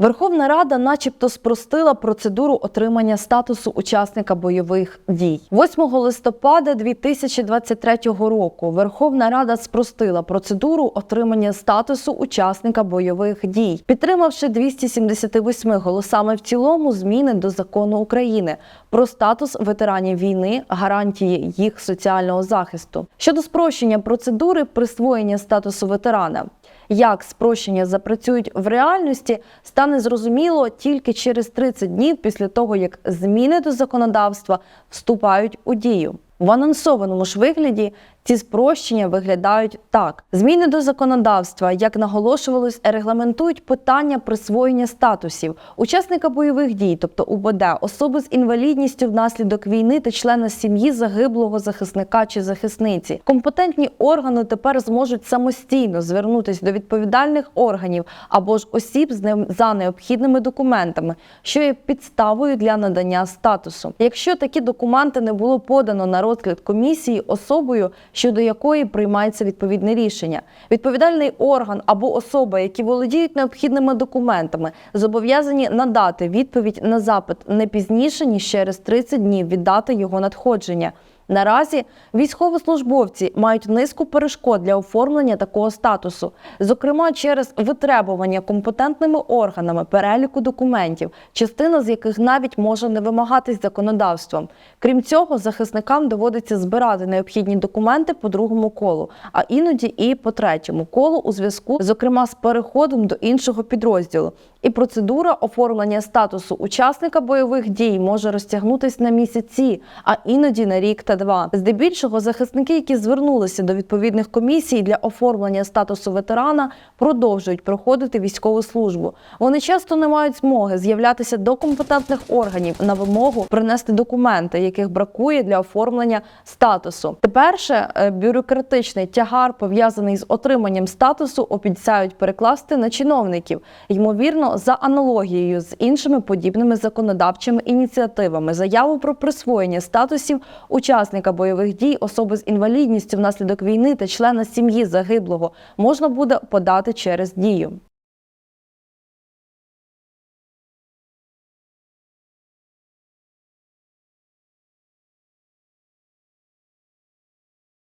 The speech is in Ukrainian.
Верховна Рада, начебто, спростила процедуру отримання статусу учасника бойових дій. 8 листопада 2023 року Верховна Рада спростила процедуру отримання статусу учасника бойових дій, підтримавши 278 голосами в цілому зміни до закону України про статус ветеранів війни, гарантії їх соціального захисту щодо спрощення процедури присвоєння статусу ветерана. Як спрощення запрацюють в реальності, стане зрозуміло тільки через 30 днів після того, як зміни до законодавства вступають у дію. В анонсованому ж вигляді ці спрощення виглядають так: зміни до законодавства, як наголошувалось, регламентують питання присвоєння статусів учасника бойових дій, тобто УБД, особи з інвалідністю внаслідок війни та члена сім'ї загиблого захисника чи захисниці. Компетентні органи тепер зможуть самостійно звернутися до відповідальних органів або ж осіб з ним за необхідними документами, що є підставою для надання статусу. Якщо такі документи не було подано на розгляд комісії особою, щодо якої приймається відповідне рішення. Відповідальний орган або особа, які володіють необхідними документами, зобов'язані надати відповідь на запит не пізніше ніж через 30 днів від дати його надходження. Наразі військовослужбовці мають низку перешкод для оформлення такого статусу, зокрема через витребування компетентними органами переліку документів, частина з яких навіть може не вимагатись законодавством. Крім цього, захисникам доводиться збирати необхідні документи по другому колу, а іноді і по третьому колу у зв'язку, зокрема, з переходом до іншого підрозділу. І процедура оформлення статусу учасника бойових дій може розтягнутися на місяці, а іноді на рік та два. Здебільшого захисники, які звернулися до відповідних комісій для оформлення статусу ветерана, продовжують проходити військову службу. Вони часто не мають змоги з'являтися до компетентних органів на вимогу принести документи, яких бракує для оформлення статусу. Теперше е, бюрократичний тягар, пов'язаний з отриманням статусу, обіцяють перекласти на чиновників. Ймовірно, за аналогією з іншими подібними законодавчими ініціативами, заяву про присвоєння статусів учасника бойових дій, особи з інвалідністю внаслідок війни та члена сім'ї загиблого можна буде подати через дію.